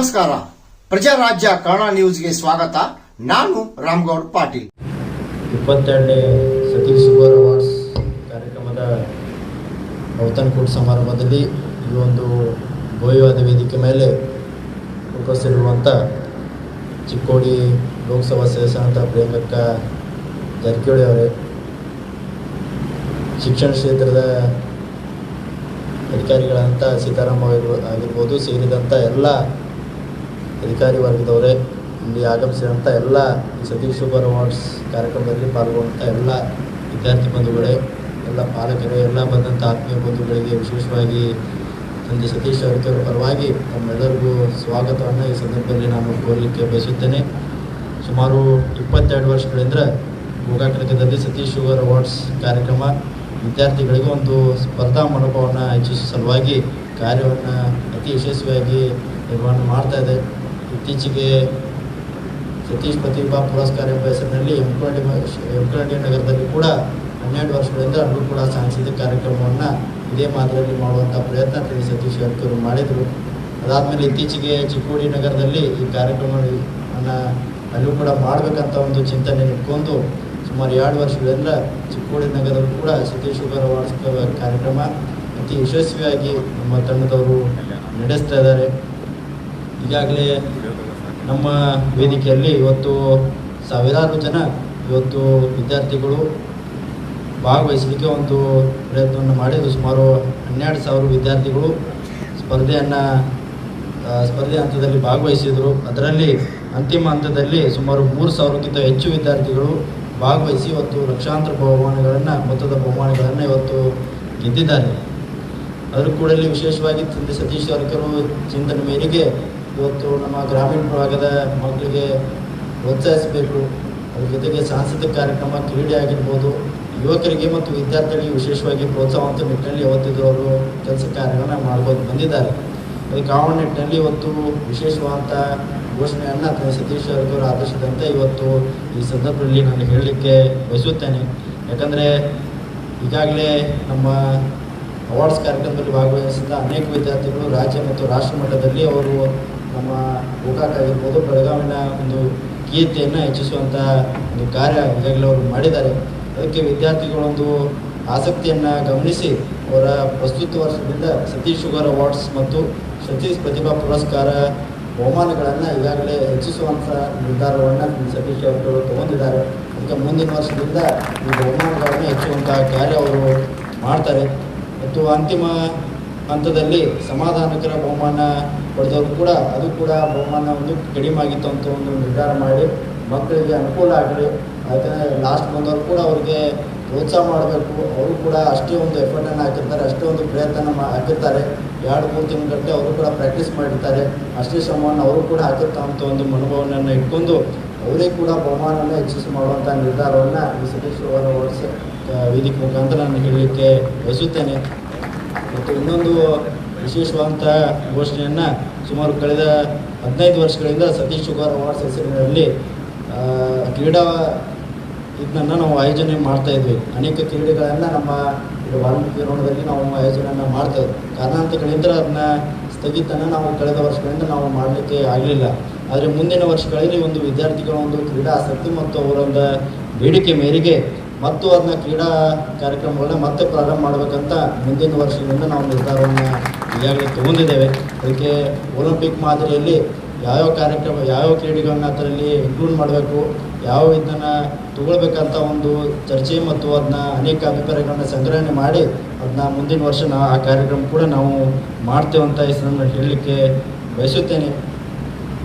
ನಮಸ್ಕಾರ. ಪ್ರಜಾರಾಜ್ಯ ಕನ್ನಡ ನ್ಯೂಸ್ಗೆ ಸ್ವಾಗತ. ನಾನು ರಾಮ್ಗೌಡ್ ಪಾಟೀಲ್. ಇಪ್ಪತ್ತೆರಡನೇ ಸತೀಶ್ ಸುಗರ್ ಅವಾರ್ಡ್ಸ್ ಕಾರ್ಯಕ್ರಮದ ಔತಣಕೂಟ ಸಮಾರಂಭದಲ್ಲಿ ಈ ಒಂದು ಭವ್ಯವಾದ ವೇದಿಕೆ ಮೇಲೆ ಉಪಸ್ಥಿತಿರುವಂಥ ಚಿಕ್ಕೋಡಿ ಲೋಕಸಭಾ ಸದಸ್ಯರಂತ ಪ್ರಿಯಾಂಕಕ್ಕ ಜಾರಕಿಹೊಳಿ ಅವರೇ, ಶಿಕ್ಷಣ ಕ್ಷೇತ್ರದ ಅಧಿಕಾರಿಗಳಂತ ಸೀತಾರಾಮ ಆಗಿರ್ಬೋ- ಆಗಿರ್ಬೋದು ಸೇರಿದಂಥ ಎಲ್ಲ ಅಧಿಕಾರಿ ವರ್ಗದವರೇ ಇಲ್ಲಿ ಆಗಮಿಸಿದಂಥ ಎಲ್ಲ ಈ ಸತೀಶ್ ಸೂಪರ್ ಅವಾರ್ಡ್ಸ್ ಕಾರ್ಯಕ್ರಮದಲ್ಲಿ ಪಾಲ್ಗೊಂಡಂಥ ಎಲ್ಲ ವಿದ್ಯಾರ್ಥಿ ಬಂಧುಗಳೇ, ಎಲ್ಲ ಪಾಲಕರೇ, ಎಲ್ಲ ಬಂದಂಥ ಆತ್ಮೀಯ ಬಂಧುಗಳಿಗೆ ವಿಶೇಷವಾಗಿ ತಂದೆ ಸತೀಶ್ ಅವರ ಪರವಾಗಿ ತಮ್ಮೆಲ್ಲರಿಗೂ ಸ್ವಾಗತವನ್ನು ಈ ಸಂದರ್ಭದಲ್ಲಿ ನಾನು ಕೋರಲಿಕ್ಕೆ ಬಯಸುತ್ತೇನೆ. ಸುಮಾರು ಇಪ್ಪತ್ತೆರಡು ವರ್ಷಗಳಿಂದ ಗೋಕಾಕನಕದಲ್ಲಿ ಸತೀಶ್ ಶುಗರ್ ಅವಾರ್ಡ್ಸ್ ಕಾರ್ಯಕ್ರಮ ವಿದ್ಯಾರ್ಥಿಗಳಿಗೆ ಒಂದು ಸ್ಪರ್ಧಾ ಮನೋಭಾವವನ್ನು ಹೆಚ್ಚಿಸುವ ಸಲುವಾಗಿ ಕಾರ್ಯವನ್ನು ಅತಿ ಯಶಸ್ವಿಯಾಗಿ ನಿರ್ವಹಣೆ ಮಾಡ್ತಾ ಇದೆ. ಇತ್ತೀಚೆಗೆ ಸತೀಶ್ ಪ್ರತಿಭಾ ಪುರಸ್ಕಾರ ಎಂಬ ಹೆಸರಿನಲ್ಲಿ ಎಂಕುಳಡಿ ಎಂಕುಳಡಿ ನಗರದಲ್ಲಿ ಕೂಡ ಹನ್ನೆರಡು ವರ್ಷಗಳಿಂದ ಅಲ್ಲೂ ಕೂಡ ಸಾಂಸ್ಕೃತಿಕ ಕಾರ್ಯಕ್ರಮವನ್ನು ಇದೇ ಮಾದರಿಯಲ್ಲಿ ಮಾಡುವಂಥ ಪ್ರಯತ್ನ ತಿಳಿ ಸತೀಶ್ ಅವರು ಮಾಡಿದರು. ಅದಾದಮೇಲೆ ಇತ್ತೀಚೆಗೆ ಚಿಕ್ಕೋಡಿ ನಗರದಲ್ಲಿ ಈ ಕಾರ್ಯಕ್ರಮವನ್ನು ಅಲ್ಲೂ ಕೂಡ ಮಾಡಬೇಕಂತ ಒಂದು ಚಿಂತನೆ ಇಟ್ಕೊಂಡು ಸುಮಾರು ಎರಡು ವರ್ಷಗಳಿಂದ ಚಿಕ್ಕೋಡಿ ನಗರದಲ್ಲೂ ಕೂಡ ಸತೀಶ್ ಅವಾರ್ಡ್ಸ್ ಕಾರ್ಯಕ್ರಮ ಅತಿ ಯಶಸ್ವಿಯಾಗಿ ನಮ್ಮ ತಂಡದವರು ನಡೆಸ್ತಾ ಇದ್ದಾರೆ. ಈಗಾಗಲೇ ನಮ್ಮ ವೇದಿಕೆಯಲ್ಲಿ ಇವತ್ತು ಸಾವಿರಾರು ಜನ, ಇವತ್ತು ವಿದ್ಯಾರ್ಥಿಗಳು ಭಾಗವಹಿಸಲಿಕ್ಕೆ ಒಂದು ಪ್ರಯತ್ನವನ್ನು ಮಾಡಿದ್ದು ಸುಮಾರು ಹನ್ನೆರಡು ಸಾವಿರ ವಿದ್ಯಾರ್ಥಿಗಳು ಸ್ಪರ್ಧೆಯನ್ನು ಸ್ಪರ್ಧೆ ಹಂತದಲ್ಲಿ ಭಾಗವಹಿಸಿದರು. ಅದರಲ್ಲಿ ಅಂತಿಮ ಹಂತದಲ್ಲಿ ಸುಮಾರು ಮೂರು ಸಾವಿರಕ್ಕಿಂತ ಹೆಚ್ಚು ವಿದ್ಯಾರ್ಥಿಗಳು ಭಾಗವಹಿಸಿ ಇವತ್ತು ಲಕ್ಷಾಂತರ ಬಹುಮಾನಗಳನ್ನು, ಮೊತ್ತದ ಬಹುಮಾನಗಳನ್ನು ಇವತ್ತು ಗೆದ್ದಿದ್ದಾರೆ. ಅದರ ಕೂಡಲೇ ವಿಶೇಷವಾಗಿ ತಂದೆ ಸತೀಶ್ ಜಾರಕಿಹೊಳಿ ಚಿಂತನೆ ಮೇರೆಗೆ ಇವತ್ತು ನಮ್ಮ ಗ್ರಾಮೀಣ ಭಾಗದ ಮಕ್ಕಳಿಗೆ ಪ್ರೋತ್ಸಾಹಿಸಬೇಕು. ಅದ್ರ ಜೊತೆಗೆ ಸಾಂಸ್ಕೃತಿಕ ಕಾರ್ಯಕ್ರಮ, ಕ್ರೀಡೆ ಆಗಿರ್ಬೋದು, ಯುವಕರಿಗೆ ಮತ್ತು ವಿದ್ಯಾರ್ಥಿಗಳಿಗೆ ವಿಶೇಷವಾಗಿ ಪ್ರೋತ್ಸಾಹವಂತ ನಿಟ್ಟಿನಲ್ಲಿ ಯಾವತ್ತಿದ್ರು ಅವರು ಕೆಲಸ ಕಾರ್ಯಗಳನ್ನು ಮಾಡ್ಬೋದು ಬಂದಿದ್ದಾರೆ. ಅದಕ್ಕೆ ಆ ನಿಟ್ಟಿನಲ್ಲಿ ಇವತ್ತು ವಿಶೇಷವಾದಂಥ ಘೋಷಣೆಯನ್ನು ಅಥವಾ ಸತೀಶ್ ಆದೇಶದಂತೆ ಇವತ್ತು ಈ ಸಂದರ್ಭದಲ್ಲಿ ನಾನು ಹೇಳಲಿಕ್ಕೆ ಬಯಸುತ್ತೇನೆ. ಯಾಕಂದರೆ ಈಗಾಗಲೇ ನಮ್ಮ ಅವಾರ್ಡ್ಸ್ ಕಾರ್ಯಕ್ರಮದಲ್ಲಿ ಭಾಗವಹಿಸಿದ ಅನೇಕ ವಿದ್ಯಾರ್ಥಿಗಳು ರಾಜ್ಯ ಮತ್ತು ರಾಷ್ಟ್ರ ಮಟ್ಟದಲ್ಲಿ ಅವರು ನಮ್ಮ ಗೋಕಾಕ್ ಆಗಿರ್ಬೋದು ಬೆಳಗಾವಿನ ಒಂದು ಕೀರ್ತಿಯನ್ನು ಹೆಚ್ಚಿಸುವಂಥ ಒಂದು ಕಾರ್ಯ ಈಗಾಗಲೇ ಅವರು ಮಾಡಿದ್ದಾರೆ. ಅದಕ್ಕೆ ವಿದ್ಯಾರ್ಥಿಗಳೊಂದು ಆಸಕ್ತಿಯನ್ನು ಗಮನಿಸಿ, ಅವರ ಪ್ರಸ್ತುತ ವರ್ಷದಿಂದ ಸತೀಶ್ ಶುಗರ್ ಅವಾರ್ಡ್ಸ್ ಮತ್ತು ಸತೀಶ್ ಪ್ರತಿಭಾ ಪುರಸ್ಕಾರ ಬಹುಮಾನಗಳನ್ನು ಈಗಾಗಲೇ ಹೆಚ್ಚಿಸುವಂಥ ನಿರ್ಧಾರವನ್ನು ಸತೀಶ್ ಅವರು ತಗೊಂಡಿದ್ದಾರೆ. ಅದಕ್ಕೆ ಮುಂದಿನ ವರ್ಷದಿಂದ ಈ ಬಹುಮಾನಗಳನ್ನು ಹೆಚ್ಚುವಂಥ ಕಾರ್ಯ ಅವರು ಮಾಡ್ತಾರೆ. ಮತ್ತು ಅಂತಿಮ ಹಂತದಲ್ಲಿ ಸಮಾಧಾನಕರ ಬಹುಮಾನ ಪಡೆದವರು ಕೂಡ ಅದು ಕೂಡ ಬಹುಮಾನ ಒಂದು ಕಡಿಮೆ ಆಗಿತ್ತು ಅಂತ ಒಂದು ನಿರ್ಧಾರ ಮಾಡಿ ಮಕ್ಕಳಿಗೆ ಅನುಕೂಲ ಆಗಲಿ. ಯಾಕಂದರೆ ಲಾಸ್ಟ್ ಬಂದವರು ಕೂಡ ಅವ್ರಿಗೆ ಪ್ರೋತ್ಸಾಹ ಮಾಡಬೇಕು. ಅವರು ಕೂಡ ಅಷ್ಟೇ ಒಂದು ಎಫರ್ಟನ್ನು ಹಾಕಿರ್ತಾರೆ, ಅಷ್ಟೇ ಒಂದು ಪ್ರಯತ್ನ ಮಾ ಹಾಕಿರ್ತಾರೆ. ಎರಡು, ಮೂರು ತಿಂಗಳ ಅವರು ಕೂಡ ಪ್ರಾಕ್ಟೀಸ್ ಮಾಡಿರ್ತಾರೆ. ಅಷ್ಟೇ ಶ್ರಮವನ್ನು ಅವರು ಕೂಡ ಹಾಕಿರ್ತಾ ಅಂತ ಒಂದು ಮನೋಭಾವನೆಯನ್ನು ಇಟ್ಕೊಂಡು ಅವರೇ ಕೂಡ ಬಹುಮಾನವನ್ನು ಹೆಚ್ಚಿಸಿ ಮಾಡುವಂಥ ನಿರ್ಧಾರವನ್ನು ಈ ವರ್ಷ ವೇದಿಕೆ ಮುಖಾಂತರ ನಾನು ಹೇಳಲಿಕ್ಕೆ ಬಯಸುತ್ತೇನೆ. ಮತ್ತು ಇನ್ನೊಂದು ವಿಶೇಷವಾದಂಥ ಘೋಷಣೆಯನ್ನು ಸುಮಾರು ಕಳೆದ ಹದಿನೈದು ವರ್ಷಗಳಿಂದ ಸತೀಶ್ ಶುಗರ್ ಅವಾರ್ಡ್ಸ್ ಹೆಸರಿನಲ್ಲಿ ಕ್ರೀಡಾ ಇದನ್ನ ನಾವು ಆಯೋಜನೆ ಮಾಡ್ತಾ ಇದ್ವಿ. ಅನೇಕ ಕ್ರೀಡೆಗಳನ್ನು ನಮ್ಮ ವಾಲ್ಮೀಕಿ ರೋಣದಲ್ಲಿ ನಾವು ಆಯೋಜನೆಯನ್ನು ಮಾಡ್ತಾ ಇದ್ವಿ. ಕಾರಣಾಂತಗಳಿಂದ ಅದನ್ನ ಸ್ಥಗಿತನ ನಾವು ಕಳೆದ ವರ್ಷಗಳಿಂದ ನಾವು ಮಾಡಲಿಕ್ಕೆ ಆಗಲಿಲ್ಲ. ಆದರೆ ಮುಂದಿನ ವರ್ಷಗಳಲ್ಲಿ ಒಂದು ವಿದ್ಯಾರ್ಥಿಗಳ ಒಂದು ಕ್ರೀಡಾ ಆಸಕ್ತಿ ಮತ್ತು ಅವರ ಒಂದು ಬೇಡಿಕೆ ಮೇರೆಗೆ ಮತ್ತು ಅದನ್ನ ಕ್ರೀಡಾ ಕಾರ್ಯಕ್ರಮಗಳನ್ನ ಮತ್ತೆ ಪ್ರಾರಂಭ ಮಾಡಬೇಕಂತ ಮುಂದಿನ ವರ್ಷದಿಂದ ನಾವು ನಿರ್ಧಾರವನ್ನು ಈಗಾಗಲೇ ತಗೊಂಡಿದ್ದೇವೆ. ಅದಕ್ಕೆ ಒಲಿಂಪಿಕ್ ಮಾದರಿಯಲ್ಲಿ ಯಾವ್ಯಾವ ಕಾರ್ಯಕ್ರಮ, ಯಾವ್ಯಾವ ಕ್ರೀಡೆಗಳನ್ನ ಅದರಲ್ಲಿ ಇನ್ಕ್ಲೂಡ್ ಮಾಡಬೇಕು, ಯಾವ ಇದನ್ನು ತಗೊಳ್ಬೇಕಂತ ಒಂದು ಚರ್ಚೆ ಮತ್ತು ಅದನ್ನ ಅನೇಕ ಅಭಿಪ್ರಾಯಗಳನ್ನ ಸಂಗ್ರಹಣೆ ಮಾಡಿ ಅದನ್ನ ಮುಂದಿನ ವರ್ಷ ಆ ಕಾರ್ಯಕ್ರಮ ಕೂಡ ನಾವು ಮಾಡ್ತೇವೆ ಅಂತ ಹೆಸರನ್ನು ಹೇಳಲಿಕ್ಕೆ ಬಯಸುತ್ತೇನೆ.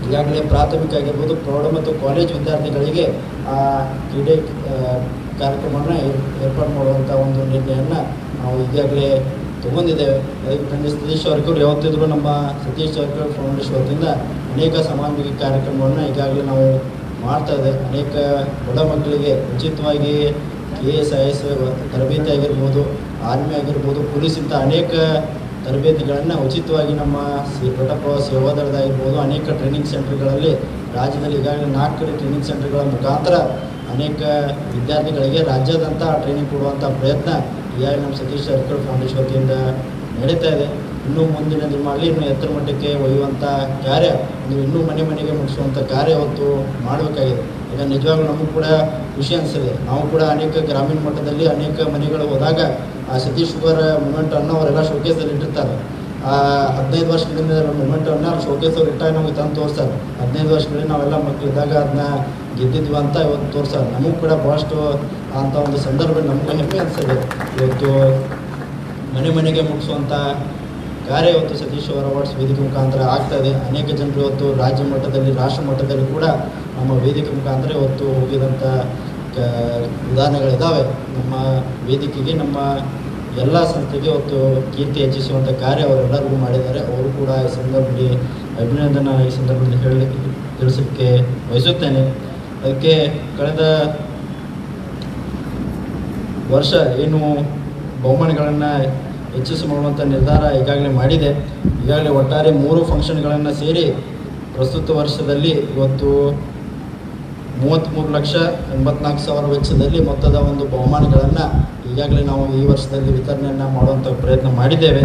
ಈಗಾಗಲೇ ಪ್ರಾಥಮಿಕ ಆಗಿರ್ಬೋದು ಪ್ರೌಢ ಮತ್ತು ಕಾಲೇಜ್ ವಿದ್ಯಾರ್ಥಿಗಳಿಗೆ ಆ ಕ್ರೀಡೆ ಕಾರ್ಯಕ್ರಮವನ್ನು ಏರ್- ಏರ್ಪಾಡು ಮಾಡುವಂಥ ಒಂದು ನಿರ್ಣಯವನ್ನು ನಾವು ಈಗಾಗಲೇ ತೊಗೊಂಡಿದ್ದೇವೆ. ಅದಕ್ಕೆ ಖಂಡಿತ ಸತೀಶ್ ಜಾರಕಿಹೊಳಿ ಯಾವತ್ತಿದ್ರು ನಮ್ಮ ಸತೀಶ್ ಜಾರಕಿಹೊಳಿ ಫೌಂಡೇಶನ್ ವತಿಯಿಂದ ಅನೇಕ ಸಮಾಜಮುಖಿ ಕಾರ್ಯಕ್ರಮವನ್ನು ಈಗಾಗಲೇ ನಾವು ಮಾಡ್ತಾ ಇದೆ. ಅನೇಕ ಬಡ ಮಕ್ಕಳಿಗೆ ಉಚಿತವಾಗಿ ಕೆ ಎಸ್ ಐ ಎಸ್ ತರಬೇತಿ ಆಗಿರ್ಬೋದು, ಆರ್ಮಿ ಆಗಿರ್ಬೋದು ಪೊಲೀಸ್ ಇಂಥ ಅನೇಕ ತರಬೇತಿಗಳನ್ನು ಉಚಿತವಾಗಿ ನಮ್ಮ ಸಿ ಪ್ರವಾಸ ಸೇವಾದಳದಾಗಿರ್ಬೋದು ಅನೇಕ ಟ್ರೈನಿಂಗ್ ಸೆಂಟರ್ಗಳಲ್ಲಿ ರಾಜ್ಯದಲ್ಲಿ ಈಗಾಗಲೇ ನಾಲ್ಕು ಟ್ರೈನಿಂಗ್ ಸೆಂಟರ್ಗಳ ಮುಖಾಂತರ ಅನೇಕ ವಿದ್ಯಾರ್ಥಿಗಳಿಗೆ ರಾಜ್ಯಾದ್ಯಂತ ಟ್ರೈನಿಂಗ್ ಕೊಡುವಂಥ ಪ್ರಯತ್ನ ಈಗಾಗಲೇ ನಮ್ಮ ಸತೀಶ್ ಸರ್ಕಲ್ ಫೌಂಡೇಶನ್ ವತಿಯಿಂದ ನಡೀತಾ ಇದೆ. ಇನ್ನೂ ಮುಂದಿನ ದಿನಮಾಗಲಿ ಇನ್ನೂ ಎತ್ತರ ಮಟ್ಟಕ್ಕೆ ಒಯ್ಯುವಂಥ ಕಾರ್ಯ ನೀವು ಇನ್ನೂ ಮನೆ ಮನೆಗೆ ಮುಗಿಸುವಂಥ ಕಾರ್ಯ ಹೊತ್ತು ಮಾಡಬೇಕಾಗಿದೆ. ಈಗ ನಿಜವಾಗ್ಲೂ ನಮಗೂ ಕೂಡ ಖುಷಿ ಅನಿಸಿದೆ ನಾವು ಕೂಡ ಅನೇಕ ಗ್ರಾಮೀಣ ಮಟ್ಟದಲ್ಲಿ ಅನೇಕ ಮನೆಗಳು ಹೋದಾಗ ಆ ಸತೀಶ್ ಶುಗರ್ ಮೂಮೆಂಟನ್ನು ಅವರೆಲ್ಲ ಶೋಕೇಸಲ್ಲಿ ಇಟ್ಟಿರ್ತಾರೆ. ಆ ಹದಿನೈದು ವರ್ಷಗಳಿಂದ ಮೂಮೆಂಟನ್ನು ಅವ್ರು ಇಟ್ಟಾಗ ನಮಗೆ ತಂದು ತೋರಿಸ್ತಾರೆ. ಹದಿನೈದು ವರ್ಷಗಳಲ್ಲಿ ನಾವೆಲ್ಲ ಮಕ್ಕಳಿದ್ದಾಗ ಅದನ್ನ ಗೆದ್ದಿದ್ವಿ ಅಂತ ಇವತ್ತು ತೋರಿಸ್ತಾರೆ ನಮಗೂ ಕೂಡ ಭಾಳಷ್ಟು ಅಂಥ ಒಂದು ಸಂದರ್ಭ ನಮಗೂ ಹೆಮ್ಮೆ ಅನಿಸ್ತದೆ ಇವತ್ತು ಮನೆ ಮನೆಗೆ ಮುಗಿಸುವಂಥ ಕಾರ್ಯ ಇವತ್ತು ಸತೀಶ್ ಅವರ ಅವಾರ್ಡ್ಸ್ ವೇದಿಕೆ ಮುಖಾಂತರ ಆಗ್ತಾ ಇದೆ. ಅನೇಕ ಜನರು ಇವತ್ತು ರಾಜ್ಯ ಮಟ್ಟದಲ್ಲಿ, ರಾಷ್ಟ್ರ ಮಟ್ಟದಲ್ಲಿ ಕೂಡ ನಮ್ಮ ವೇದಿಕೆ ಮುಖಾಂತರ ಇವತ್ತು ಹೋಗಿದಂಥ ವಿಧಾನಗಳಿದ್ದಾವೆ ನಮ್ಮ ವೇದಿಕೆಗೆ ನಮ್ಮ ಎಲ್ಲ ಸಂಸ್ಥೆಗೆ ಇವತ್ತು ಕೀರ್ತಿ ಹೆಚ್ಚಿಸುವಂಥ ಕಾರ್ಯ ಅವರೆಲ್ಲರಿಗೂ ಮಾಡಿದ್ದಾರೆ. ಅವರು ಕೂಡ ಈ ಸಂದರ್ಭದಲ್ಲಿ ಅಭಿನಂದನ ಈ ಸಂದರ್ಭದಲ್ಲಿ ಹೇಳಿ ತಿಳಿಸೋಕ್ಕೆ ಬಯಸುತ್ತೇನೆ. ಅದಕ್ಕೆ ಕಳೆದ ವರ್ಷ ಏನು ಬಹುಮಾನಗಳನ್ನು ಹೆಚ್ಚಿಸಿ ಮಾಡುವಂಥ ನಿರ್ಧಾರ ಈಗಾಗಲೇ ಮಾಡಿದೆ. ಈಗಾಗಲೇ ಒಟ್ಟಾರೆ ಮೂರು ಫಂಕ್ಷನ್ಗಳನ್ನು ಸೇರಿ ಪ್ರಸ್ತುತ ವರ್ಷದಲ್ಲಿ ಇವತ್ತು ಮೂವತ್ತ್ಮೂರು ಲಕ್ಷ ಎಂಬತ್ನಾಲ್ಕು ಸಾವಿರ ವೆಚ್ಚದಲ್ಲಿ ಮೊತ್ತದ ಒಂದು ಬಹುಮಾನಗಳನ್ನು ಈಗಾಗಲೇ ನಾವು ಈ ವರ್ಷದಲ್ಲಿ ವಿತರಣೆಯನ್ನು ಮಾಡುವಂಥ ಪ್ರಯತ್ನ ಮಾಡಿದ್ದೇವೆ.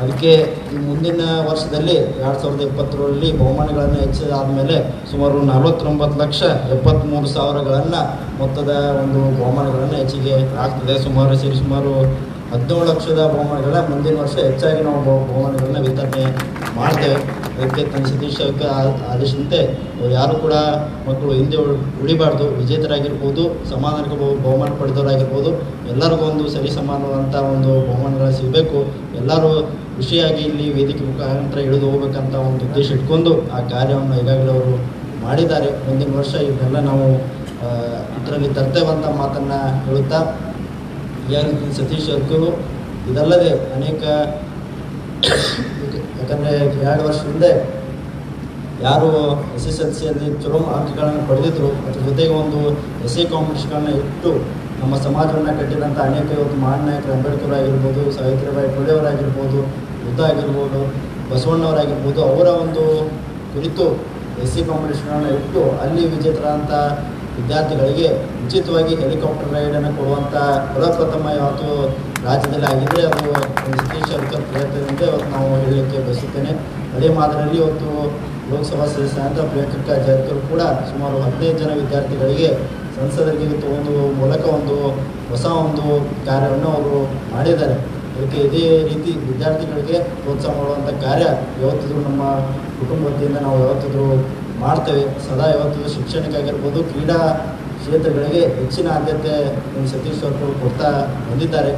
ಅದಕ್ಕೆ ಮುಂದಿನ ವರ್ಷದಲ್ಲಿ ಎರಡು ಸಾವಿರದ ಇಪ್ಪತ್ತರಲ್ಲಿ ಬಹುಮಾನಗಳನ್ನು ಹೆಚ್ಚಾದಮೇಲೆ ಸುಮಾರು ನಲವತ್ತೊಂಬತ್ತು ಲಕ್ಷ ಎಪ್ಪತ್ತ್ಮೂರು ಸಾವಿರಗಳನ್ನು ಮೊತ್ತದ ಒಂದು ಬಹುಮಾನಗಳನ್ನು ಹೆಚ್ಚಿಗೆ ಆಗ್ತದೆ. ಸುಮಾರು ಸೇರಿ ಸುಮಾರು ಹದಿನೇಳು ಲಕ್ಷದ ಬಹುಮಾನಗಳ ಮುಂದಿನ ವರ್ಷ ಹೆಚ್ಚಾಗಿ ನಾವು ಬಹುಮಾನಗಳನ್ನ ವಿತರಣೆ ಮಾಡ್ತೇವೆ ಅದಕ್ಕೆ ತನ್ನ ಆ- ಆದೇಶದಂತೆ ಯಾರು ಕೂಡ ಮಕ್ಕಳು ಹಿಂದೆ ಉಳ್- ಉಳಿಬಾರ್ದು, ವಿಜೇತರಾಗಿರ್ಬೋದು, ಸಮಾಧಾನಕ್ಕೆ ಬಹುಮಾನ ಪಡೆದವರಾಗಿರ್ಬೋದು, ಎಲ್ಲರಿಗೂ ಒಂದು ಸರಿ ಸಮಾನವಾದಂಥ ಒಂದು ಬಹುಮಾನಗಳು ಸಿಗಬೇಕು ಎಲ್ಲರೂ ಖುಷಿಯಾಗಿ ಇಲ್ಲಿ ವೇದಿಕೆ ಮುಖಾಂತರ ಇಳಿದು ಹೋಗ್ಬೇಕಂತ ಒಂದು ಉದ್ದೇಶ ಇಟ್ಕೊಂಡು ಆ ಕಾರ್ಯವನ್ನು ಈಗಾಗಲೇ ಅವರು ಮಾಡಿದ್ದಾರೆ. ಮುಂದಿನ ವರ್ಷ ಇದನ್ನೆಲ್ಲ ನಾವು ಇದರಲ್ಲಿ ತರ್ತೇವಂತ ಮಾತನ್ನು ಹೇಳುತ್ತಾ ಈಗಾಗಲೇ ಸತೀಶ್ ಅರ್ಕರು ಇದಲ್ಲದೆ ಅನೇಕ ಯಾಕಂದರೆ ಎರಡು ವರ್ಷ ಹಿಂದೆ ಯಾರು ಎಸ್ ಎಸ್ ಎಲ್ ಸಿಯಲ್ಲಿ ಚಲೋ ಅಂಕಗಳನ್ನು ಪಡೆದಿದ್ರು. ಅದ್ರ ಜೊತೆಗೆ ಒಂದು ಎಸ್ ಸಿ ಕಾಂಪಿಟೇಷನ್ಗಳನ್ನ ಇಟ್ಟು ನಮ್ಮ ಸಮಾಜವನ್ನು ಕಟ್ಟಿದಂಥ ಅನೇಕ ಇವತ್ತು ನಾಯಕರು ಅಂಬೇಡ್ಕರ್ ಆಗಿರ್ಬೋದು, ಸಾವಿತ್ರಿಬಾಯಿ ಪುಳೆಯವರಾಗಿರ್ಬೋದು ಬುದ್ಧ ಆಗಿರ್ಬೋದು, ಬಸವಣ್ಣವರಾಗಿರ್ಬೋದು, ಅವರ ಒಂದು ಕುರಿತು ಎಸ್ ಸಿ ಕಾಂಪಿಟೇಷನ್ಗಳನ್ನ ಇಟ್ಟು ಅಲ್ಲಿ ವಿಜೇತರಾದಂಥ ವಿದ್ಯಾರ್ಥಿಗಳಿಗೆ ಉಚಿತವಾಗಿ ಹೆಲಿಕಾಪ್ಟರ್ ರೈಡನ್ನು ಕೊಡುವಂಥ ಪ್ರಪ್ರಥಮ ಯಾವತ್ತು ರಾಜ್ಯದಲ್ಲಿ ಆಗಿದೆ ಅದು ಸತೀಶ್ ಅರ್ಕರ್ ಪ್ರಯತ್ನದಿಂದ ಇವತ್ತು ನಾವು ಹೇಳಲಿಕ್ಕೆ ಬಯಸುತ್ತೇನೆ. ಅದೇ ಮಾದರಿಯಲ್ಲಿ ಇವತ್ತು ಲೋಕಸಭಾ ಸದಸ್ಯರಾದ ಪ್ರಿಯಾಂಕಾ ಜಾರಕಿಹೊಳಿ ಕೂಡ ಸುಮಾರು ಹದಿನೈದು ಜನ ವಿದ್ಯಾರ್ಥಿಗಳಿಗೆ ಸಂಸದರಿಗೆ ಒಂದು ಮೂಲಕ ಒಂದು ಹೊಸ ಒಂದು ಕಾರ್ಯವನ್ನು ಅವರು ಮಾಡಿದ್ದಾರೆ. ಅದಕ್ಕೆ ಇದೇ ರೀತಿ ವಿದ್ಯಾರ್ಥಿಗಳಿಗೆ ಪ್ರೋತ್ಸಾಹ ಮಾಡುವಂಥ ಕಾರ್ಯ ಯಾವತ್ತಿದ್ರೂ ನಮ್ಮ ಕುಟುಂಬದಿಂದ ನಾವು ಯಾವತ್ತಿದ್ರು ಮಾಡ್ತೇವೆ. ಸದಾ ಯಾವತ್ತಿದ್ರೂ ಶಿಕ್ಷಣಕ್ಕಾಗಿರ್ಬೋದು ಕ್ರೀಡಾ ಕ್ಷೇತ್ರಗಳಿಗೆ ಹೆಚ್ಚಿನ ಆದ್ಯತೆ ಸತೀಶ್ ಅವರು ಕೊಡ್ತಾ ಬಂದಿದ್ದಾರೆ.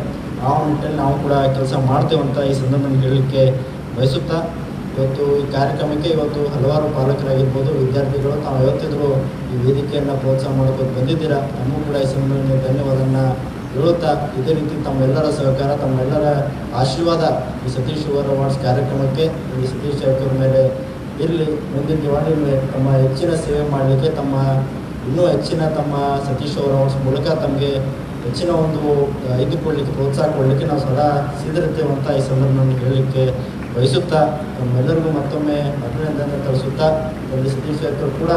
ಆ ನಿಟ್ಟಲ್ಲಿ ನಾವು ಕೂಡ ಕೆಲಸ ಮಾಡ್ತೇವೆ ಅಂತ ಈ ಸಂದರ್ಭದಲ್ಲಿ ಹೇಳಲಿಕ್ಕೆ ಬಯಸುತ್ತಾ, ಇವತ್ತು ಈ ಕಾರ್ಯಕ್ರಮಕ್ಕೆ ಇವತ್ತು ಹಲವಾರು ಪಾಲಕರಾಗಿರ್ಬೋದು, ವಿದ್ಯಾರ್ಥಿಗಳು ತಾವು ಯಾವತ್ತಿದ್ರೂ ಈ ವೇದಿಕೆಯನ್ನು ಪ್ರೋತ್ಸಾಹ ಮಾಡ್ಕೊಂಡು ಬಂದಿದ್ದೀರಾ, ನಮಗೂ ಕೂಡ ಈ ಸಂದರ್ಭದಲ್ಲಿ ಧನ್ಯವಾದವನ್ನು ಹೇಳುತ್ತಾ, ಇದೇ ರೀತಿ ತಮ್ಮೆಲ್ಲರ ಸಹಕಾರ, ತಮ್ಮೆಲ್ಲರ ಆಶೀರ್ವಾದ ಈ ಸತೀಶ್ ಅವರ್ ಅವಾರ್ಡ್ಸ್ ಕಾರ್ಯಕ್ರಮಕ್ಕೆ ಈ ಸತೀಶ್ ಅವರ ಮೇಲೆ ಇರಲಿ, ಮುಂದಿನ ದಿವಾಳಿ ತಮ್ಮ ಹೆಚ್ಚಿನ ಸೇವೆ ಮಾಡಲಿಕ್ಕೆ, ತಮ್ಮ ಇನ್ನೂ ಹೆಚ್ಚಿನ ತಮ್ಮ ಸತೀಶ್ ಅವರ ಅವಾರ್ಡ್ಸ್ ಮೂಲಕ ತಮಗೆ ಹೆಚ್ಚಿನ ಒಂದು ಇದ್ದುಕೊಳ್ಳಿಕ್ಕೆ ಪ್ರೋತ್ಸಾಹ ಕೊಡಲಿಕ್ಕೆ ನಾವು ಸದಾ ಸಿದ್ಧರಿರ್ತೇವೆ ಅಂತ ಈ ಸಂದರ್ಭವನ್ನು ಹೇಳಲಿಕ್ಕೆ ಬಯಸುತ್ತಾ, ನಮ್ಮೆಲ್ಲರಿಗೂ ಮತ್ತೊಮ್ಮೆ ಅಭಿನಂದನೆ ತಿಳಿಸುತ್ತಾ ತಮ್ಮ ಸತೀಶ್ ಕೂಡ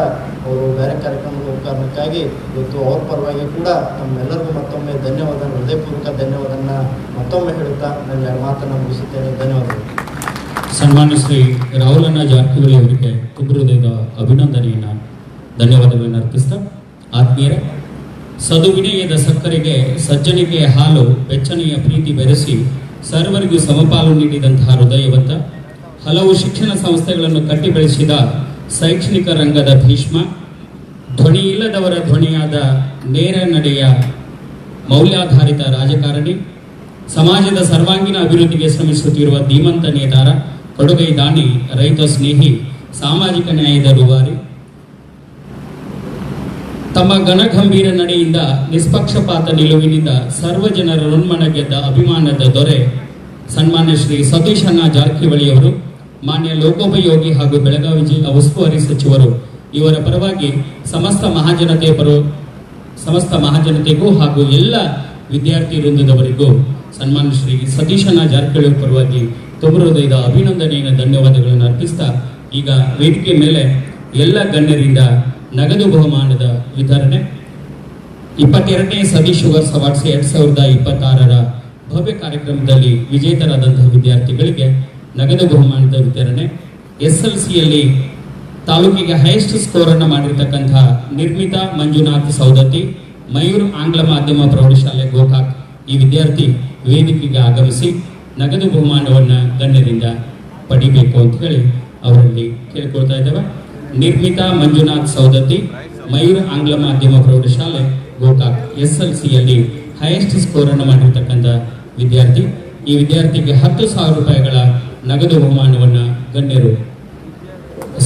ಅವರು ಬೇರೆ ಕಾರ್ಯಕ್ರಮದ ಕಾರಣಕ್ಕಾಗಿ ಇವತ್ತು ಅವ್ರ ಪರವಾಗಿ ಕೂಡ ತಮ್ಮೆಲ್ಲರಿಗೂ ಮತ್ತೊಮ್ಮೆ ಧನ್ಯವಾದ, ಹೃದಯಪೂರ್ವಕ ಧನ್ಯವಾದನ ಮತ್ತೊಮ್ಮೆ ಹೇಳುತ್ತಾ, ನನ್ನ ಮಾತನ್ನು ಮುಗಿಸುತ್ತೇನೆ. ಧನ್ಯವಾದಗಳು. ಸನ್ಮಾನ್ಯ ಶ್ರೀ ರಾಹುಲಣ್ಣ ಜಾರಕಿಹೊಳಿ ಅವರಿಗೆ ತುಂಬ ಹೃದಯದ ಅಭಿನಂದನೆಯನ್ನು ಧನ್ಯವಾದಗಳನ್ನು ಅರ್ಪಿಸ್ತಾ, ಆತ್ಮೀಯರೇ. ಸದುವಿನಯದ ಸಕ್ಕರೆಗೆ ಸಜ್ಜನಿಗೆ ಹಾಲು, ಬೆಚ್ಚನೆಯ ಪ್ರೀತಿ ಬೆರೆಸಿ ಸರ್ವರಿಗೂ ಸಮಪಾಲು ನೀಡಿದಂತಹ ಹೃದಯವಂತ. ಹಲವು ಶಿಕ್ಷಣ ಸಂಸ್ಥೆಗಳನ್ನು ಕಟ್ಟಿ ಬೆಳೆಸಿದ ಶೈಕ್ಷಣಿಕ ರಂಗದ ಭೀಷ್ಮ, ಧ್ವನಿ ಇಲ್ಲದವರ ಧ್ವನಿಯಾದ ನೇರ ನಡೆಯ ಮೌಲ್ಯಾಧಾರಿತ ರಾಜಕಾರಣಿ, ಸಮಾಜದ ಸರ್ವಾಂಗೀಣ ಅಭಿವೃದ್ಧಿಗೆ ಶ್ರಮಿಸುತ್ತಿರುವ ಧೀಮಂತ ನೇತಾರ, ಕೊಡುಗೈ ದಾನಿ, ರೈತ ಸ್ನೇಹಿ, ಸಾಮಾಜಿಕ ನ್ಯಾಯದ ರೂವಾರಿ ತಮ್ಮ ಗಣಗಂಭೀರ ನಡೆಯಿಂದ ನಿಷ್ಪಕ್ಷಪಾತ ನಿಲುವಿನಿಂದ ಸರ್ವ ಜನರ ಋಣ್ಮನ ಗೆದ್ದ ಅಭಿಮಾನದ ದೊರೆ ಸನ್ಮಾನ್ಯ ಶ್ರೀ ಸತೀಶ್ ಅಣ್ಣ ಜಾರಕಿಹೊಳಿಯವರು ಮಾನ್ಯ ಲೋಕೋಪಯೋಗಿ ಹಾಗೂ ಬೆಳಗಾವಿ ಜಿಲ್ಲಾ ಉಸ್ತುವಾರಿ ಸಚಿವರು, ಇವರ ಪರವಾಗಿ ಸಮಸ್ತ ಮಹಾಜನತೆ ಪರು, ಸಮಸ್ತ ಮಹಾಜನತೆಗೂ ಹಾಗೂ ಎಲ್ಲ ವಿದ್ಯಾರ್ಥಿ ವೃಂದದವರಿಗೂ ಸನ್ಮಾನ್ಯ ಶ್ರೀ ಸತೀಶ್ ಅಣ್ಣ ಜಾರಕಿಹೊಳಿ ಪರವಾಗಿ ಹೃದಯದ ಅಭಿನಂದನೆಯನ್ನು ಧನ್ಯವಾದಗಳನ್ನು ಅರ್ಪಿಸ್ತಾ ಈಗ ವೇದಿಕೆ ಮೇಲೆ ಎಲ್ಲ ಗಣ್ಯರಿಂದ ನಗದು ಬಹುಮಾನದ ವಿತರಣೆ. ಇಪ್ಪತ್ತೆರಡನೇ ಸವಿ ಶುಗರ್ಸ್ ಅವಾರ್ಡ್ಸ್ ಎರಡ್ ಸಾವಿರದ ಇಪ್ಪತ್ತಾರರ ಭವ್ಯ ಕಾರ್ಯಕ್ರಮದಲ್ಲಿ ವಿಜೇತರಾದಂತಹ ವಿದ್ಯಾರ್ಥಿಗಳಿಗೆ ನಗದು ಬಹುಮಾನದ ವಿತರಣೆ. ಎಸ್ ಎಲ್ ಸಿಯಲ್ಲಿ ತಾಲೂಕಿಗೆ ಹೈಯೆಸ್ಟ್ ಸ್ಕೋರ್ ಅನ್ನು ಮಾಡಿರ್ತಕ್ಕಂಥ ನಿರ್ಮಿತಾ ಮಂಜುನಾಥ್ ಸೌದತ್ತಿ ಮಯೂರ್ ಆಂಗ್ಲ ಮಾಧ್ಯಮ ಪ್ರೌಢಶಾಲೆ ಗೋಕಾಕ್ ಈ ವಿದ್ಯಾರ್ಥಿ ವೇದಿಕೆಗೆ ಆಗಮಿಸಿ ನಗದು ಬಹುಮಾನವನ್ನು ಗಣ್ಯರಿಂದ ಪಡಿಬೇಕು ಅಂತ ಹೇಳಿ ಅವರಲ್ಲಿ ಕೇಳ್ಕೊಳ್ತಾ ಇದ್ದೇವೆ. ನಿರ್ಮಿತಾ ಮಂಜುನಾಥ್ ಸೌದತ್ತಿ ಮಯೂರ್ ಆಂಗ್ಲ ಮಾಧ್ಯಮ ಪ್ರೌಢಶಾಲೆ, ಗೋಕಾಕ್ ಎಸ್ ಎಲ್ ಸಿಯಲ್ಲಿ ಹೈಯೆಸ್ಟ್ ಸ್ಕೋರ್ ಅನ್ನು ಮಾಡಿರ್ತಕ್ಕಂಥ ವಿದ್ಯಾರ್ಥಿ. ಈ ವಿದ್ಯಾರ್ಥಿಗೆ ಹತ್ತು ಸಾವಿರ ರೂಪಾಯಿಗಳ ನಗದು ಬಹುಮಾನವನ್ನು ಗಣ್ಯರು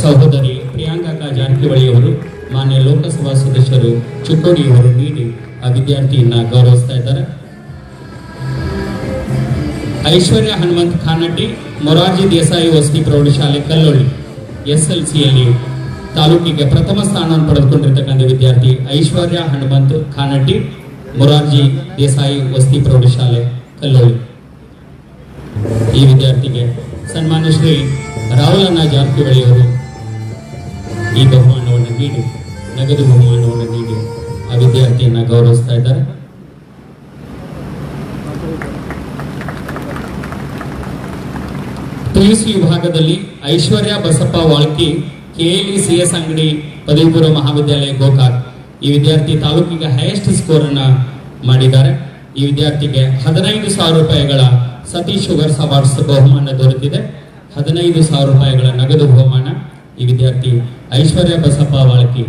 ಸಹೋದರಿ ಪ್ರಿಯಾಂಕಾ ಜಾರಕಿಹೊಳಿಯವರು ಮಾನ್ಯ ಲೋಕಸಭಾ ಸದಸ್ಯರು ಚಿಕ್ಕೋಡಿಯವರು ನೀಡಿ ಆ ವಿದ್ಯಾರ್ಥಿಯನ್ನ ಗೌರವಿಸ್ತಾ ಇದ್ದಾರೆ. ಐಶ್ವರ್ಯ ಹನುಮಂತ್ ಖಾನಟ್ಟಿ, ಮೊರಾರ್ಜಿ ದೇಸಾಯಿ ವಸತಿ ಪ್ರೌಢಶಾಲೆ ಕಲ್ಲೋಳಿ ಎಸ್ ಎಲ್ ಸಿಯಲ್ಲಿ ತಾಲೂಕಿಗೆ ಪ್ರಥಮ ಸ್ಥಾನವನ್ನು ಪಡೆದುಕೊಂಡಿರ್ತಕ್ಕಂಥ ವಿದ್ಯಾರ್ಥಿ ಐಶ್ವರ್ಯ ಹನುಮಂತ್ ಖಾನಟ್ಟಿ, ಮೊರಾರ್ಜಿ ದೇಸಾಯಿ ವಸ್ತಿ ಪ್ರೌಢಶಾಲೆ ಕಲ್ಲೊಳ್ಳಿ ಈ ವಿದ್ಯಾರ್ಥಿಗೆ ಸನ್ಮಾನ್ಯ ಶ್ರೀ ರಾಹುಲಣ್ಣ ಜಾರಕಿಹೊಳಿ ಅವರು ಈ ಬಹುಮಾನವನ್ನು ನೀಡಿ, ನಗದು ಬಹುಮಾನವನ್ನು ನೀಡಿ ಆ ವಿದ್ಯಾರ್ಥಿಯನ್ನ ಗೌರವಿಸ್ತಾ ಇದ್ದಾರೆ. ಪಿಯುಸಿ ವಿಭಾಗದಲ್ಲಿ Aishwarya Basappa Walki KLE C S Angadi ಪದವಿ ಪೂರ್ವ ಮಹಾವಿದ್ಯಾಲಯ ಗೋಕಾಕ್. ಈ ವಿದ್ಯಾರ್ಥಿ ತಾಲೂಕಿಗೆ ಹೈಯೆಸ್ಟ್ ಸ್ಕೋರ್ ಅನ್ನ ಮಾಡಿದ್ದಾರೆ. ಈ ವಿದ್ಯಾರ್ಥಿಗೆ ಹದಿನೈದು ಸಾವಿರ ರೂಪಾಯಿಗಳ ಸತೀಶ್ ಶುಗರ್ಸ್ ಅವಾರ್ಡ್ಸ್ ಬಹುಮಾನ ದೊರೆತಿದೆ. ಹದಿನೈದು ಸಾವಿರ ರೂಪಾಯಿಗಳ ನಗದು ಬಹುಮಾನ ಈ ವಿದ್ಯಾರ್ಥಿ ಐಶ್ವರ್ಯ ಬಸಪ್ಪ ವಾಳ್ಕಿ,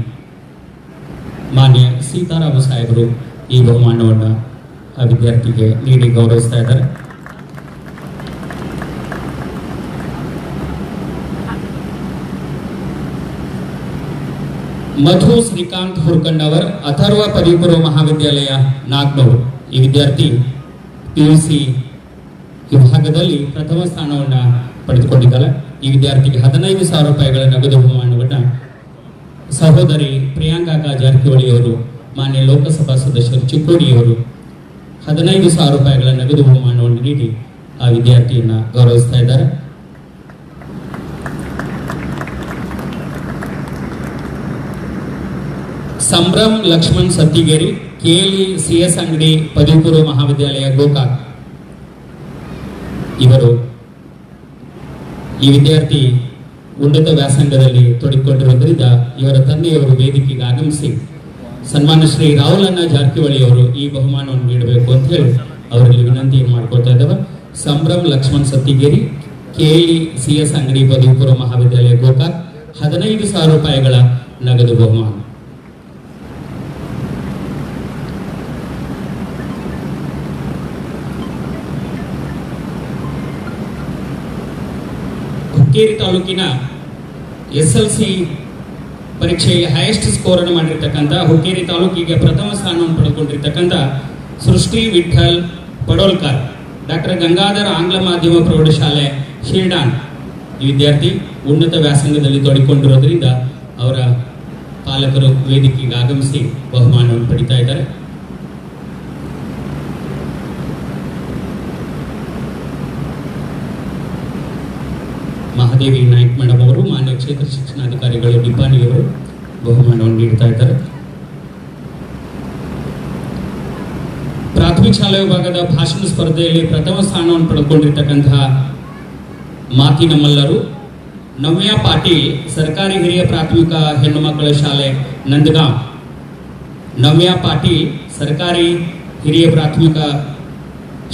ಮಾನ್ಯ ಸೀತಾರಾಮ ಸಾಹೇಬರು ಈ ಬಹುಮಾನವನ್ನು ಆ ವಿದ್ಯಾರ್ಥಿಗೆ ನೀಡಿ ಗೌರವಿಸ್ತಾ ಇದ್ದಾರೆ. ಮಧು ಶ್ರೀಕಾಂತ್ ಹುರ್ಕಂಡವರ್ ಅಥರ್ವ ಪದವಿ ಪೂರ್ವ ಮಹಾವಿದ್ಯಾಲಯ ನಾಗ್ಬೌರ್ ಈ ವಿದ್ಯಾರ್ಥಿ ಪಿ ಯು ಸಿ ವಿಭಾಗದಲ್ಲಿ ಪ್ರಥಮ ಸ್ಥಾನವನ್ನು ಪಡೆದುಕೊಂಡಿದ್ದಾರೆ ಈ ವಿದ್ಯಾರ್ಥಿಗೆ ಹದಿನೈದು ಸಾವಿರ ರೂಪಾಯಿಗಳ ನಗದು ಬಹುಮಾನವನ್ನ ಸಹೋದರಿ ಪ್ರಿಯಾಂಕಾ ಜಾರಕಿಹೊಳಿ ಅವರು, ಮಾನ್ಯ ಲೋಕಸಭಾ ಸದಸ್ಯರು ಚಿಕ್ಕೋಡಿಯವರು ಹದಿನೈದು ಸಾವಿರ ರೂಪಾಯಿಗಳ ನಗದು ಬಹುಮಾನವನ್ನು ನೀಡಿ ಆ ವಿದ್ಯಾರ್ಥಿಯನ್ನ ಗೌರವಿಸ್ತಾ ಇದ್ದಾರೆ. Sambhram Laxman Sattigeri KLE C S Angadi ಪದವಿ ಮಹಾವಿದ್ಯಾಲಯ, ಗೋಕಾಕ್. ಇವರು ಈ ವಿದ್ಯಾರ್ಥಿ ಉನ್ನತ ವ್ಯಾಸಂಗದಲ್ಲಿ ತೊಡಗಿಕೊಂಡಿರುವುದರಿಂದ ಇವರ ತಂದೆಯವರು ವೇದಿಕೆಗೆ ಆಗಮಿಸಿ ಸನ್ಮಾನ ಶ್ರೀ ರಾಹುಲಣ್ಣ ಜಾರಕಿಹೊಳಿ ಅವರು ಈ ಬಹುಮಾನವನ್ನು ನೀಡಬೇಕು ಅಂತ ಹೇಳಿ ಅವರಲ್ಲಿ ವಿನಂತಿಯನ್ನು ಮಾಡ್ಕೊಳ್ತಾ ಇದ್ದಾವೆ. Sambhram Laxman Sattigeri KLE C S Angadi ಪದವಿ ಪೂರ್ವ ಮಹಾವಿದ್ಯಾಲಯ, ಗೋಕಾಕ್. ಹದಿನೈದು ಸಾವಿರ ರೂಪಾಯಿಗಳ ನಗದು ಬಹುಮಾನ. ಹುಕ್ಕೇರಿ ತಾಲೂಕಿನ ಎಸ್ ಎಲ್ ಸಿ ಪರೀಕ್ಷೆಯಲ್ಲಿ ಹೈಯೆಸ್ಟ್ ಸ್ಕೋರ್ ಅನ್ನು ಮಾಡಿರ್ತಕ್ಕಂಥ ಹುಕ್ಕೇರಿ ತಾಲೂಕಿಗೆ ಪ್ರಥಮ ಸ್ಥಾನವನ್ನು ಪಡೆದುಕೊಂಡಿರ್ತಕ್ಕಂಥ ಸೃಷ್ಟಿ ವಿಠಲ್ ಪಡೋಲ್ಕರ್, ಡಾಕ್ಟರ್ ಗಂಗಾಧರ ಆಂಗ್ಲ ಮಾಧ್ಯಮ ಪ್ರೌಢಶಾಲೆ ಶಿರ್ಡಾನ್ ಈ ವಿದ್ಯಾರ್ಥಿ ಉನ್ನತ ವ್ಯಾಸಂಗದಲ್ಲಿ ತೊಡಿಕೊಂಡಿರೋದ್ರಿಂದ ಅವರ ಪಾಲಕರು ವೇದಿಕೆಗೆ ಆಗಮಿಸಿ ಬಹುಮಾನವನ್ನು ಪಡಿತಾ ಇದ್ದಾರೆ. ಮಹಾದೇವಿ ನಾಯ್ಕ್ ಮೇಡಮ್ ಅವರು, ಮಾನ್ಯ ಕ್ಷೇತ್ರ ಶಿಕ್ಷಣಾಧಿಕಾರಿಗಳು ನಿಪಾಣಿಯವರು ಬಹುಮಾನವನ್ನು ನೀಡ್ತಾ ಇದ್ದಾರೆ. ಪ್ರಾಥಮಿಕ ಶಾಲಾ ವಿಭಾಗದ ಭಾಷಣ ಸ್ಪರ್ಧೆಯಲ್ಲಿ ಪ್ರಥಮ ಸ್ಥಾನವನ್ನು ಪಡೆದುಕೊಂಡಿರ್ತಕ್ಕಂತಹ ಮಾತಿನ ಮಲ್ಲರು ನವ್ಯ ಪಾಟೀಲ್, ಸರ್ಕಾರಿ ಹಿರಿಯ ಪ್ರಾಥಮಿಕ ಹೆಣ್ಣು ಮಕ್ಕಳ ಶಾಲೆ, ನಂದಗಾಂವ್. ನವ್ಯ ಪಾಟೀಲ್, ಸರ್ಕಾರಿ ಹಿರಿಯ ಪ್ರಾಥಮಿಕ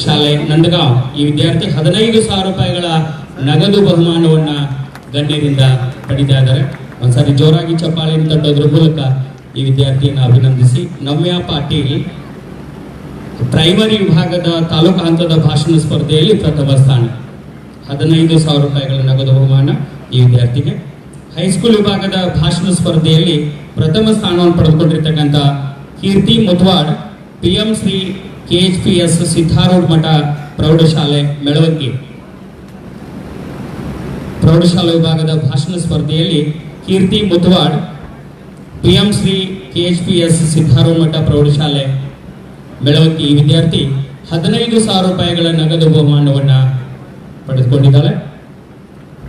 ಶಾಲೆ, ನಂದಗಾಂವ್. ಈ ವಿದ್ಯಾರ್ಥಿ ಹದಿನೈದು ಸಾವಿರ ರೂಪಾಯಿಗಳ ನಗದು ಬಹುಮಾನವನ್ನ ಗಣ್ಯರಿಂದ ಪಡಿತಾ ಇದ್ದಾರೆ. ಒಂದ್ಸರಿ ಜೋರಾಗಿ ಚಪ್ಪಾಳೆ ತಟ್ಟೋದ್ರ ಮೂಲಕ ಈ ವಿದ್ಯಾರ್ಥಿಯನ್ನು ಅಭಿನಂದಿಸಿ. ನವ್ಯ ಪಾಟೀಲ್ ಪ್ರೈಮರಿ ವಿಭಾಗದ ತಾಲೂಕು ಹಂತದ ಭಾಷಣ ಸ್ಪರ್ಧೆಯಲ್ಲಿ ಪ್ರಥಮ ಸ್ಥಾನ. ಹದಿನೈದು ಸಾವಿರ ರೂಪಾಯಿಗಳ ನಗದು ಬಹುಮಾನ ಈ ವಿದ್ಯಾರ್ಥಿಗೆ. ಹೈಸ್ಕೂಲ್ ವಿಭಾಗದ ಭಾಷಣ ಸ್ಪರ್ಧೆಯಲ್ಲಿ ಪ್ರಥಮ ಸ್ಥಾನವನ್ನು ಪಡೆದುಕೊಂಡಿರ್ತಕ್ಕಂಥ Keerthi Mutwad P M Shri K P S Siddharoodha Math ಪ್ರೌಢಶಾಲೆ ಮೆಳವಂಕಿ ಪ್ರೌಢಶಾಲಾ ವಿಭಾಗದ ಭಾಷಣ ಸ್ಪರ್ಧೆಯಲ್ಲಿ Keerthi Mutwad P M Shri K H P S Siddharoodha Math ಪ್ರೌಢಶಾಲೆ. ಬೆಳವಕ್ಕಿ ವಿದ್ಯಾರ್ಥಿ ಹದಿನೈದು ಸಾವಿರ ರೂಪಾಯಿಗಳ ನಗದು ಬಹುಮಾನವನ್ನು ಪಡೆದುಕೊಂಡಿದ್ದಾಳೆ.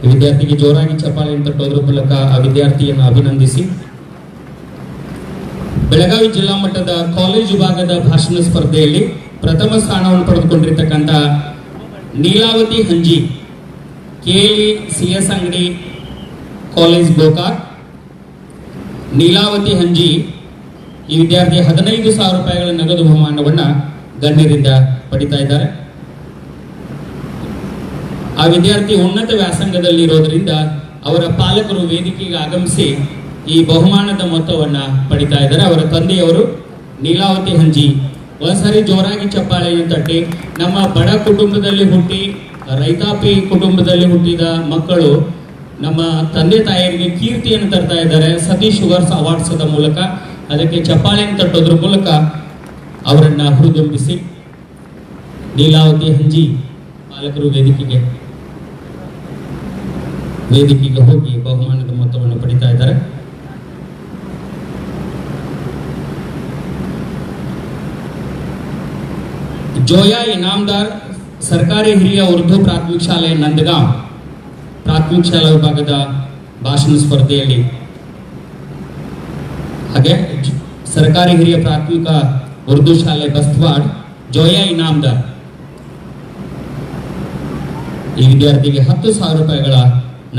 ಈ ವಿದ್ಯಾರ್ಥಿಗೆ ಜೋರಾಗಿ ಚಪ್ಪಾಳೆಯನ್ನು ತಟ್ಟೋದ್ರ ಮೂಲಕ ಆ ವಿದ್ಯಾರ್ಥಿಯನ್ನು ಅಭಿನಂದಿಸಿ. ಬೆಳಗಾವಿ ಜಿಲ್ಲಾ ಮಟ್ಟದ ಕಾಲೇಜು ವಿಭಾಗದ ಭಾಷಣ ಸ್ಪರ್ಧೆಯಲ್ಲಿ ಪ್ರಥಮ ಸ್ಥಾನವನ್ನು ಪಡೆದುಕೊಂಡಿರ್ತಕ್ಕಂಥ Neelavathi Hanji KLE C S Angadi college Gokak Neelavathi Hanji ಈ ವಿದ್ಯಾರ್ಥಿ ಹದಿನೈದು ಸಾವಿರ ರೂಪಾಯಿಗಳ ನಗದು ಬಹುಮಾನವನ್ನು ಗಣ್ಯರಿಂದ ಪಡಿತಾ ಇದ್ದಾರೆ. ಆ ವಿದ್ಯಾರ್ಥಿ ಉನ್ನತ ವ್ಯಾಸಂಗದಲ್ಲಿ ಇರೋದ್ರಿಂದ ಅವರ ಪಾಲಕರು ವೇದಿಕೆಗೆ ಆಗಮಿಸಿ ಈ ಬಹುಮಾನದ ಮೊತ್ತವನ್ನು ಪಡಿತಾ ಇದ್ದಾರೆ. ಅವರ ತಂದೆಯವರು ನೀಲಾವತಿ ಹಂಜಿ. ಒಂದ್ಸರಿ ಜೋರಾಗಿ ಚಪ್ಪಾಳೆಯನ್ನು ತಟ್ಟಿ ನಮ್ಮ ಬಡ ಕುಟುಂಬದಲ್ಲಿ ಹುಟ್ಟಿ ರೈತಾಪಿ ಕುಟುಂಬದಲ್ಲಿ ಹುಟ್ಟಿದ ಮಕ್ಕಳು ನಮ್ಮ ತಂದೆ ತಾಯಿಯರಿಗೆ ಕೀರ್ತಿಯನ್ನು ತರ್ತಾ ಇದ್ದಾರೆ. ಸತೀಶ್ ಶುಗರ್ಸ್ ಅವಾರ್ಡ್ಸದ ಮೂಲಕ. ಅದಕ್ಕೆ ಚಪ್ಪಾಳೆಯನ್ನು ತಟ್ಟೋದ್ರ ಮೂಲಕ ಅವರನ್ನ ಹುರಿದುಂಬಿಸಿ ನೀಲಾವತಿ ಹಂಜಿ ಪಾಲಕರು ವೇದಿಕೆಗೆ ವೇದಿಕೆಗೆ ಹೋಗಿ ಬಹುಮಾನದ ಮೊತ್ತವನ್ನು ಪಡಿತಾ ಇದ್ದಾರೆ. ಜೋಯಾ ಇನಾಮದಾರ್ ಸರ್ಕಾರಿ ಹಿರಿಯ ಉರ್ದು ಪ್ರಾಥಮಿಕ ಶಾಲೆ ನಂದಗಾಂವ್ ಪ್ರಾಥಮಿಕ ಶಾಲಾ ವಿಭಾಗದ ಭಾಷಣ ಸ್ಪರ್ಧೆಯಲ್ಲಿ. ಹಾಗೆ ಸರ್ಕಾರಿ ಹಿರಿಯ ಪ್ರಾಥಮಿಕ ಉರ್ದು ಶಾಲೆ ಬಸ್ತ್ವಾಡ್ ಜೋಯಾ ಇನಾಮದಾರ್ ಈ ವಿದ್ಯಾರ್ಥಿಗೆ ಹತ್ತು ಸಾವಿರ ರೂಪಾಯಿಗಳ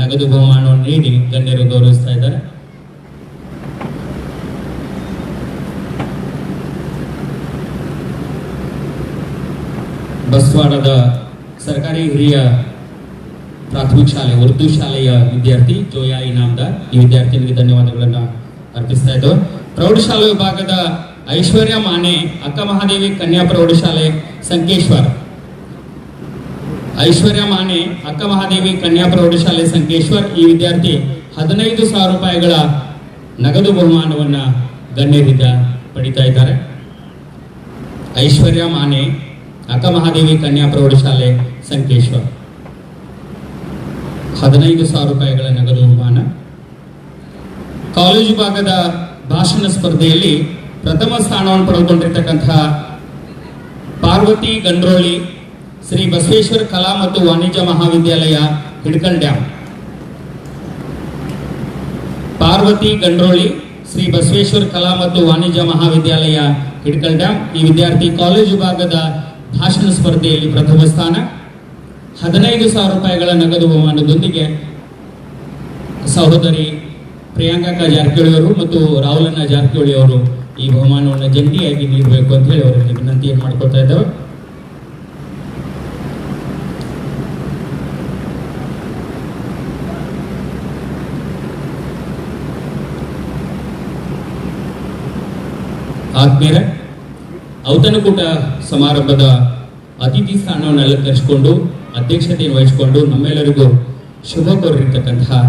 ನಗದು ಬಹುಮಾನವನ್ನು ನೀಡಿ ಗಣ್ಯರು ಗೌರವಿಸ್ತಾ ಇದ್ದಾರೆ. ಬಸ್ವಾಡದ ಸರ್ಕಾರಿ ಹಿರಿಯ ಪ್ರಾಥಮಿಕ ಶಾಲೆ, ಉರ್ದು ಶಾಲೆಯ ವಿದ್ಯಾರ್ಥಿ ಜೋಯಾ ಇನಾಮ್ದಾರ್ ಈ ವಿದ್ಯಾರ್ಥಿನಿಗೆ ಧನ್ಯವಾದಗಳನ್ನು ಅರ್ಪಿಸ್ತಾ ಇದ್ದು. ಪ್ರೌಢಶಾಲಾ ವಿಭಾಗದ ಐಶ್ವರ್ಯ ಮಾನೆ, ಅಕ್ಕ ಮಹಾದೇವಿ ಕನ್ಯಾ ಪ್ರೌಢಶಾಲೆ, ಸಂಕೇಶ್ವರ್. ಐಶ್ವರ್ಯ ಮಾನೆ, ಅಕ್ಕ ಮಹಾದೇವಿ ಕನ್ಯಾ ಪ್ರೌಢಶಾಲೆ, ಸಂಕೇಶ್ವರ್. ಈ ವಿದ್ಯಾರ್ಥಿ ಹದಿನೈದು ಸಾವಿರ ರೂಪಾಯಿಗಳ ನಗದು ಬಹುಮಾನವನ್ನ ಗಣ್ಯರಿಂದ ಪಡಿತಾ ಇದ್ದಾರೆ. ಐಶ್ವರ್ಯ ಮಾನೆ ಅಕ್ಕ ಮಹಾದೇವಿ ಕನ್ಯಾ ಪ್ರೌಢಶಾಲೆ ಸಂಕೇಶ್ವರ. ಹದಿನೈದು ಸಾವಿರ ರೂಪಾಯಿಗಳ ನಗದು ಬಹುಮಾನ. ಕಾಲೇಜು ಭಾಗದ ಭಾಷಣ ಸ್ಪರ್ಧೆಯಲ್ಲಿ ಪ್ರಥಮ ಸ್ಥಾನವನ್ನು ಪಡೆದುಕೊಂಡಿರ್ತಕ್ಕಂತಹ ಪಾರ್ವತಿ ಗಂಡ್ರೋಳಿ, ಶ್ರೀ ಬಸವೇಶ್ವರ ಕಲಾ ಮತ್ತು ವಾಣಿಜ್ಯ ಮಹಾವಿದ್ಯಾಲಯ, ಹಿಡ್ಕಲ್ ಡ್ಯಾಮ್ ಪಾರ್ವತಿ ಗಂಡ್ರೋಳಿ, ಶ್ರೀ ಬಸವೇಶ್ವರ ಕಲಾ ಮತ್ತು ವಾಣಿಜ್ಯ ಮಹಾವಿದ್ಯಾಲಯ, ಹಿಡ್ಕಲ್ ಡ್ಯಾಮ್ ಈ ವಿದ್ಯಾರ್ಥಿ ಕಾಲೇಜು ವಿಭಾಗದ ಭಾಷಣ ಸ್ಪರ್ಧೆಯಲ್ಲಿ ಪ್ರಥಮ ಸ್ಥಾನ. ಹದಿನೈದು ಸಾವಿರ ರೂಪಾಯಿಗಳ ನಗದು ಬಹುಮಾನದೊಂದಿಗೆ ಸಹೋದರಿ ಪ್ರಿಯಾಂಕಾ ಜಾರಕಿಹೊಳಿ ಅವರು ಮತ್ತು ರಾಹುಲಣ್ಣ ಜಾರಕಿಹೊಳಿ ಅವರು ಈ ಬಹುಮಾನವನ್ನು ಜಂಟಿಯಾಗಿ ನೀಡಬೇಕು ಅಂತ ಹೇಳಿ ಅವರಲ್ಲಿ ವಿನಂತಿಯನ್ನು ಮಾಡ್ಕೊತಾ ಇದ್ದೇವೆ. ಆದ್ಮೇಲೆ ಔತಣಕೂಟ ಸಮಾರಂಭದ ಅತಿಥಿ ಸ್ಥಾನವನ್ನು ಅಲಂಕರಿಸಿಕೊಂಡು ಅಧ್ಯಕ್ಷತೆಯನ್ನು ವಹಿಸಿಕೊಂಡು ನಮ್ಮೆಲ್ಲರಿಗೂ ಶುಭ ಕೋರಿರ್ತಕ್ಕಂತಹ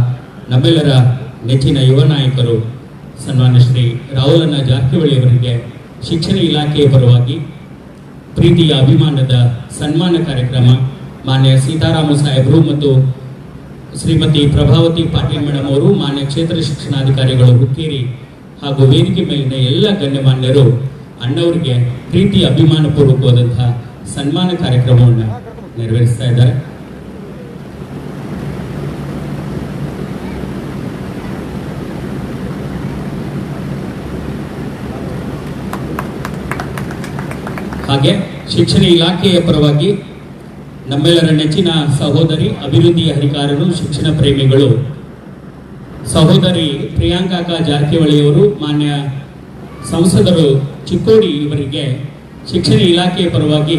ನಮ್ಮೆಲ್ಲರ ನೆಚ್ಚಿನ ಯುವ ನಾಯಕರು ಸನ್ಮಾನ ಶ್ರೀ ರಾಹುಲಣ್ಣ ಜಾರಕಿಹೊಳಿ ಅವರಿಗೆ ಶಿಕ್ಷಣ ಇಲಾಖೆಯ ಪರವಾಗಿ ಪ್ರೀತಿಯ ಅಭಿಮಾನದ ಸನ್ಮಾನ ಕಾರ್ಯಕ್ರಮ ಮಾನ್ಯ ಸೀತಾರಾಮ ಸಾಹೇಬರು ಮತ್ತು ಶ್ರೀಮತಿ ಪ್ರಭಾವತಿ ಪಾಟೀಲ್ ಮೇಡಮ್ ಅವರು, ಮಾನ್ಯ ಕ್ಷೇತ್ರ ಶಿಕ್ಷಣಾಧಿಕಾರಿಗಳು ಹುಕ್ಕೇರಿ ಹಾಗೂ ವೇದಿಕೆ ಮೇಲಿನ ಎಲ್ಲ ಗಣ್ಯಮಾನ್ಯರು ಅಣ್ಣವರಿಗೆ ಪ್ರೀತಿ ಅಭಿಮಾನ ಪೂರ್ವಕವಾದಂತಹ ಸನ್ಮಾನ ಕಾರ್ಯಕ್ರಮವನ್ನು ನೆರವೇರಿಸ್ತಾ ಇದ್ದಾರೆ. ಹಾಗೆ ಶಿಕ್ಷಣ ಇಲಾಖೆಯ ಪರವಾಗಿ ನಮ್ಮೆಲ್ಲರ ನೆಚ್ಚಿನ ಸಹೋದರಿ, ಅಭಿವೃದ್ಧಿ ಅಧಿಕಾರರು, ಶಿಕ್ಷಣ ಪ್ರೇಮಿಗಳು, ಸಹೋದರಿ ಪ್ರಿಯಾಂಕಾ ಜಾರಕಿಹೊಳಿಯವರು, ಮಾನ್ಯ ಸಂಸದರು ಚಿಕ್ಕೋಡಿ ಇವರಿಗೆ ಶಿಕ್ಷಣ ಇಲಾಖೆಯ ಪರವಾಗಿ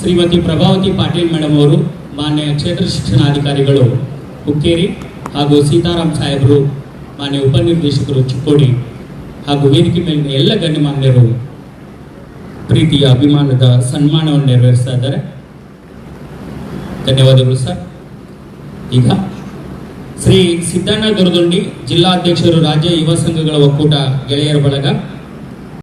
ಶ್ರೀಮತಿ ಪ್ರಭಾವತಿ ಪಾಟೀಲ್ ಮೇಡಮ್ ಅವರು ಮಾನ್ಯ ಕ್ಷೇತ್ರ ಶಿಕ್ಷಣಾಧಿಕಾರಿಗಳು ಹುಕ್ಕೇರಿ ಹಾಗೂ ಸೀತಾರಾಮ್ ಸಾಹೇಬರು, ಮಾನ್ಯ ಉಪನಿರ್ದೇಶಕರು ಚಿಕ್ಕೋಡಿ ಹಾಗೂ ವೇದಿಕೆ ಮೇಲಿನ ಎಲ್ಲ ಗಣ್ಯಮಾನ್ಯರು ಪ್ರೀತಿಯ ಅಭಿಮಾನದ ಸನ್ಮಾನವನ್ನು ನೆರವೇರಿಸ್ತಾ ಇದ್ದಾರೆ. ಧನ್ಯವಾದಗಳು ಸರ್. ಈಗ ಶ್ರೀ ಸಿದ್ದಣ್ಣ ದುರ್ದುಂಡಿ ಜಿಲ್ಲಾಧ್ಯಕ್ಷರು ರಾಜ್ಯ ಯುವ ಸಂಘಗಳ ಒಕ್ಕೂಟ ಗೆಳೆಯರ ಬಳಗ.